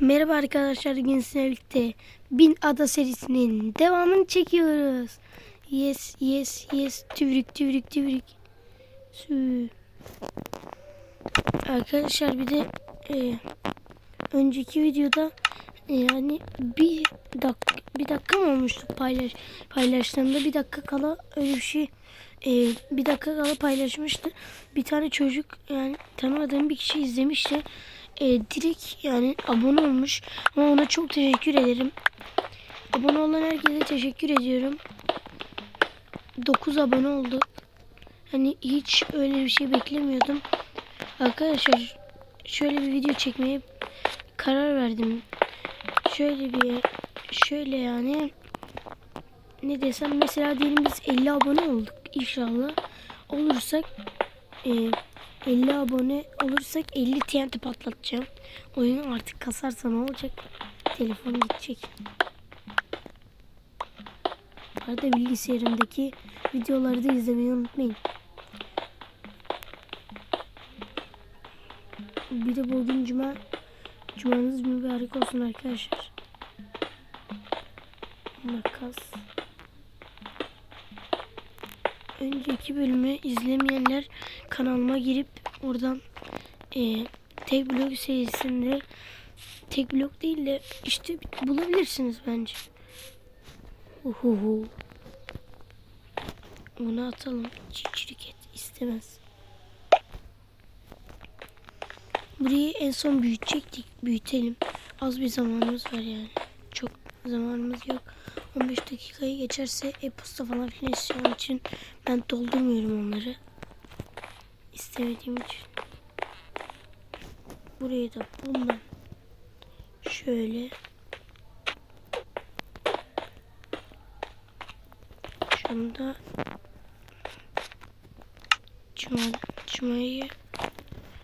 Merhaba arkadaşlar bugün sizinle birlikte Bin Ada serisinin devamını çekiyoruz. Yes yes yes tüvrük tüvrük tüvrük. Sü. Arkadaşlar bir de e, önceki videoda e, yani bir dakika bir dakika mı olmuştu paylaş paylaştığımda bir dakika kala öyle bir şey e, bir dakika kala paylaşmıştı. Bir tane çocuk yani tanımadığım bir kişi izlemişti. E, direkt yani abone olmuş. Ama ona çok teşekkür ederim. Abone olan herkese teşekkür ediyorum. 9 abone oldu. Hani hiç öyle bir şey beklemiyordum. Arkadaşlar şöyle bir video çekmeye karar verdim. Şöyle bir şöyle yani ne desem mesela diyelim biz 50 abone olduk inşallah. Olursak e, 50 abone olursak 50 TNT patlatacağım. Oyunu artık kasarsa ne olacak? Telefon gidecek. Bu arada bilgisayarımdaki videoları da izlemeyi unutmayın. Bir de bugün cuma cumanız mübarek olsun arkadaşlar. Makas. Önceki bölümü izlemeyenler kanalıma girip oradan e, tek blok serisinde tek blok değil de işte bulabilirsiniz bence. Uhuhu. Onu atalım. Çiçirik et istemez. Burayı en son büyütecektik. Büyütelim. Az bir zamanımız var yani. Çok zamanımız yok. 15 dakikayı geçerse e-posta falan filan için ben doldurmuyorum onları. İstemediğim için. Burayı da bundan şöyle şunu da Cuma, Cuma'yı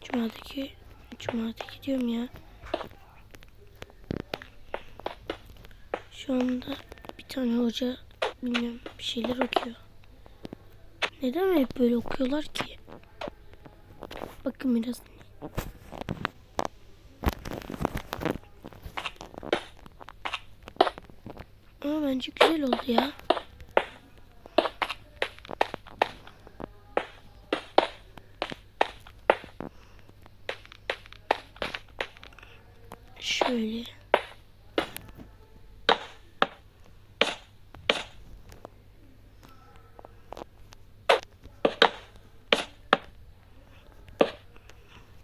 Cuma'daki Cuma'daki diyorum ya Şu anda bir tane hoca bilmiyorum bir şeyler okuyor. Neden hep böyle okuyorlar ki? Bakın biraz. Ama bence güzel oldu ya. Şöyle.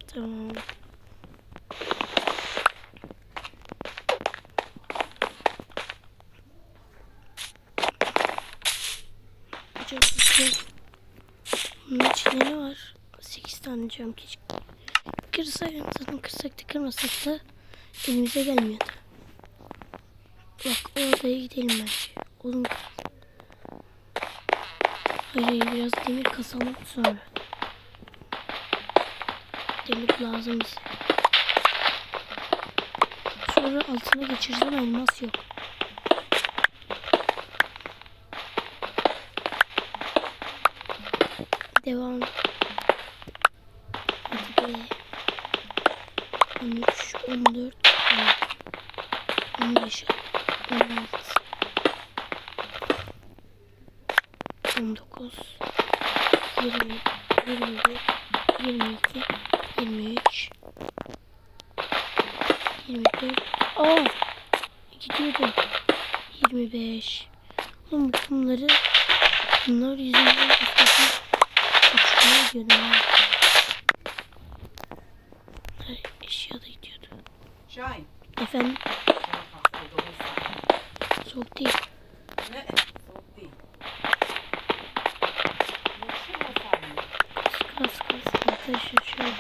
Tamam. Çok güzel. Bunun içinde ne var? 8 tane cam keşke. Kırsak zaten kırsak da kırmasak da elimize gelmiyordu. Bak o odaya gidelim bence. Oğlum Hayır biraz demir kasalım sonra. Demir lazım bize. Sonra altına geçireceğim elmas yok. Devam. Hadi be. 13, 14, 15, 16, 19, 20, 21, 22, 23, 24, aa gidiyordum. 25. Oğlum bunları bunlar yüzünden üstüne uçmaya gidiyordum Efendim soğuk değil. Ne? Soğuk değil. Mı? Kas kas arkadaşlar şöyle.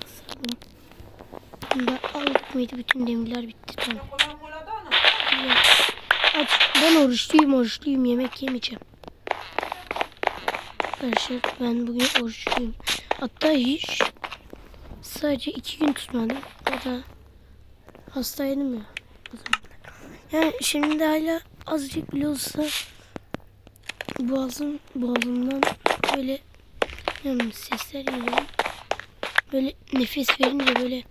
Kasalım. Bunda aldık mıydı bütün demirler bitti tamam. Aç. Ben oruçluyum oruçluyum yemek yemeyeceğim. Arkadaşlar ben bugün oruçluyum. Hatta hiç sadece iki gün tutmadım. O da hastaydım ya. O zaman. Yani şimdi hala azıcık bile olsa boğazım, boğazımdan böyle bilmiyorum, sesler geliyor. Böyle nefes verince böyle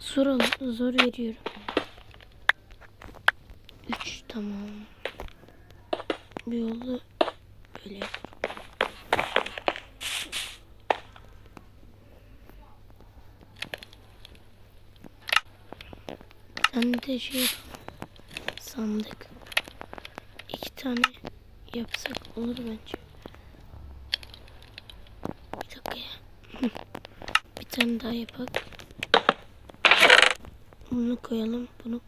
Zor zor veriyorum. 3 tamam. Bir yolu böyle yapalım. Sen de şey sandık. İki tane yapsak olur bence. Bir dakika. Bir tane daha yapak. Bunu koyalım. Bunu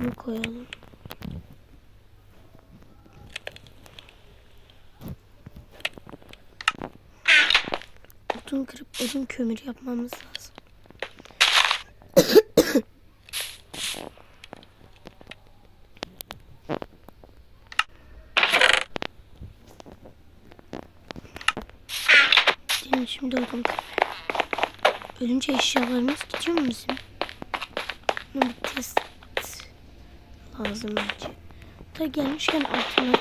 bunu koyalım. Odun kırıp odun kömür yapmamız lazım. Gidelim şimdi odun kırmaya. Ölünce eşyalarımız gidiyor mu bizim? Bir test lazım bence. Da gelmişken da kazalım.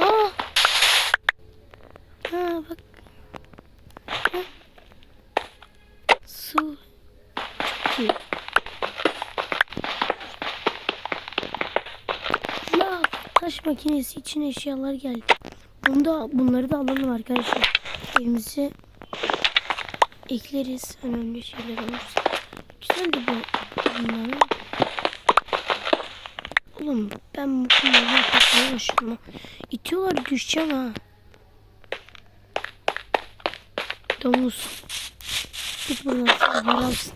Aa! Ha bak. Su. Makinesi için eşyalar geldi. Bunu da, bunları da alalım arkadaşlar. Evimize ekleriz. Önemli şeyler olursa. Güzel de bu bunlar. Oğlum ben bu kumlarına yapmaya başladım. İtiyorlar düşeceğim ha. Domuz. Git buradan sana yaralsın.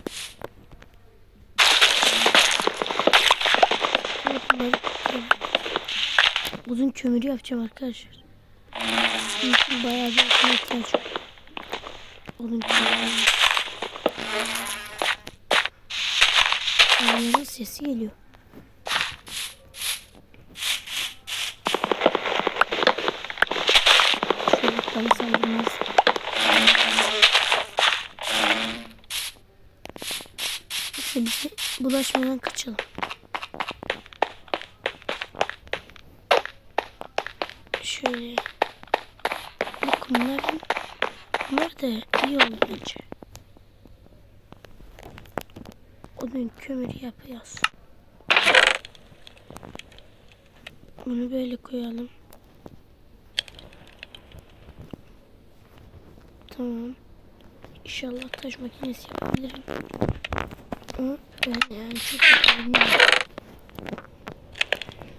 Evet, bunları tutuyorum. Uzun kömürü yapacağım arkadaşlar. Çünkü bayağı bir oduna ihtiyaç var. Odun kömürü. Sesi geliyor. Çocukları saldırmaz. Bize bulaşmadan kaçalım. Şöyle. Bak bunlar, da iyi oldu bence. Onun kömürü yapıyoruz. Bunu böyle koyalım. Tamam. İnşallah taş makinesi yapabilirim. Ben yani çok.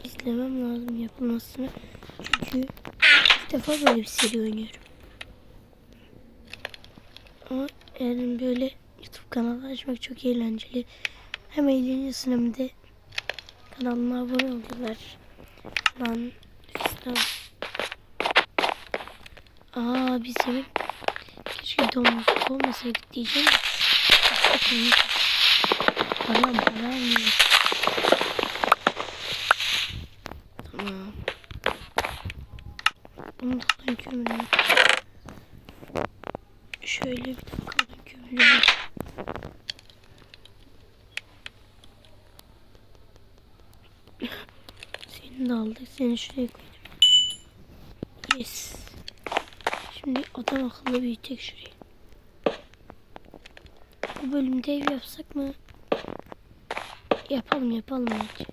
İzlemem lazım yapılmasını. Çünkü ilk defa böyle bir seri oynuyorum. Ama yani böyle YouTube kanalı açmak çok eğlenceli. Hem eğleniyorsun hem de kanalıma abone oluyorlar. Lan fistan. Aa bizim keşke domuzluk olmasaydık diyeceğim. Tamam tamam. Tamam. Bunu da ben. Şöyle bir dakika kömürüm. Seni de aldık. Seni şuraya koydum. Yes. Şimdi adam akıllı büyütecek şurayı. Bu bölümde ev yapsak mı? Yapalım yapalım bence.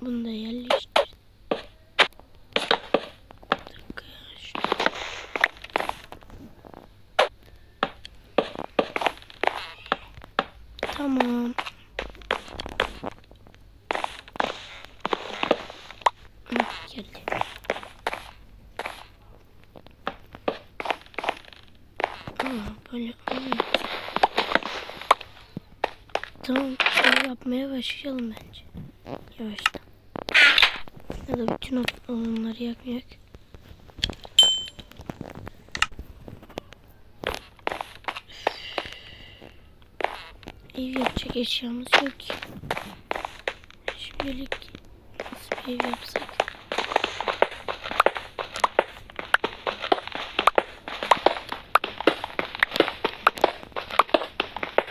Bunu da yerleştir. Bir dakika ya, şunu- Tamam. Hı, geldi. Aa, böyle olmuyor. Tamam, böyle yapmaya başlayalım bence. Yavaştan. Ya da bütün o- odunları yakmayak. ev yapacak eşyamız yok ki. Şimdilik nasıl bir ev yapsak?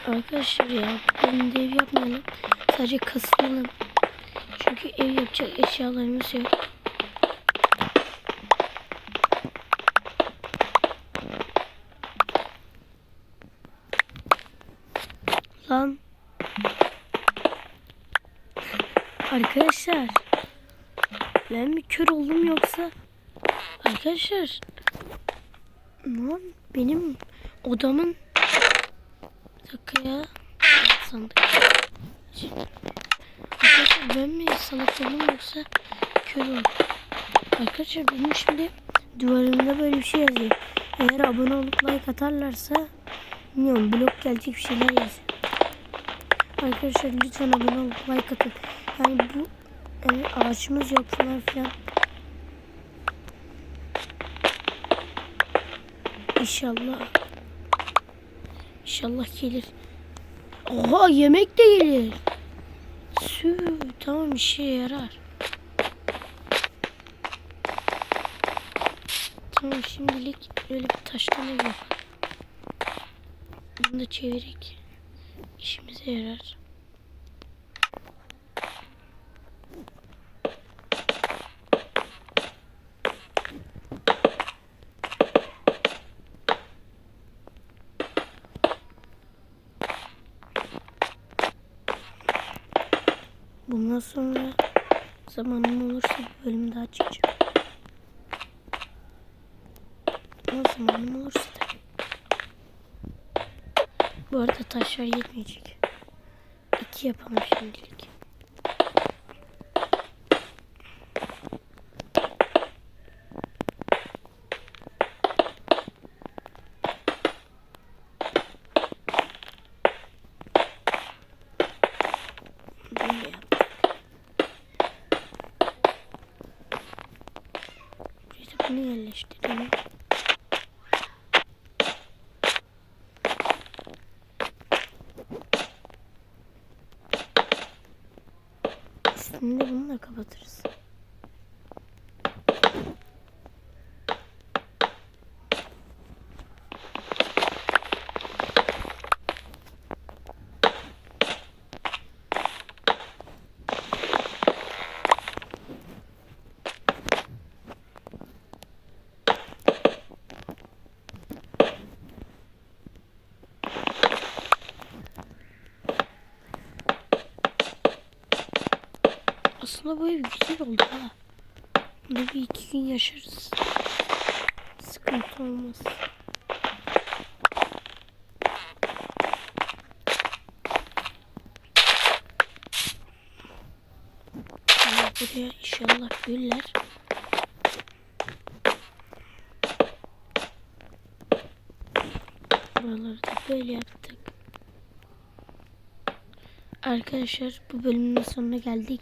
Arkadaşlar ya ben de ev yapmayalım. Sadece kasılalım. Çünkü ev yapacak eşyalarımız yok. Lan. Arkadaşlar. Ben mi kör oldum yoksa? Arkadaşlar. Lan benim odamın bir dakika ya. Sandık. Arkadaşlar ben mi salak oldum yoksa kör oldum? Arkadaşlar benim şimdi duvarımda böyle bir şey yazıyor. Eğer abone olup like atarlarsa bilmiyorum blok gelecek bir şeyler yazıyor. Arkadaşlar lütfen abone olup like atın. Yani bu yani ağaçımız yok falan filan. İnşallah. İnşallah gelir. Oha yemek de gelir. Sü tamam işe yarar. Tamam şimdilik öyle bir taşlama yok. Bunu da çevirek işimize yarar. Bundan sonra zamanım olursa bir bölüm daha çekeceğim. Ama zamanım olursa tabii. Bu arada taşlar yetmeyecek. İki yapalım şimdilik. Böyle yaptık. Buraya da bunu yerleştirelim. Aslında bu ev güzel oldu ha. Burada bir iki gün yaşarız. Sıkıntı olmaz. Ama buraya inşallah güller. Buraları da böyle yaptık. Arkadaşlar bu bölümün sonuna geldik.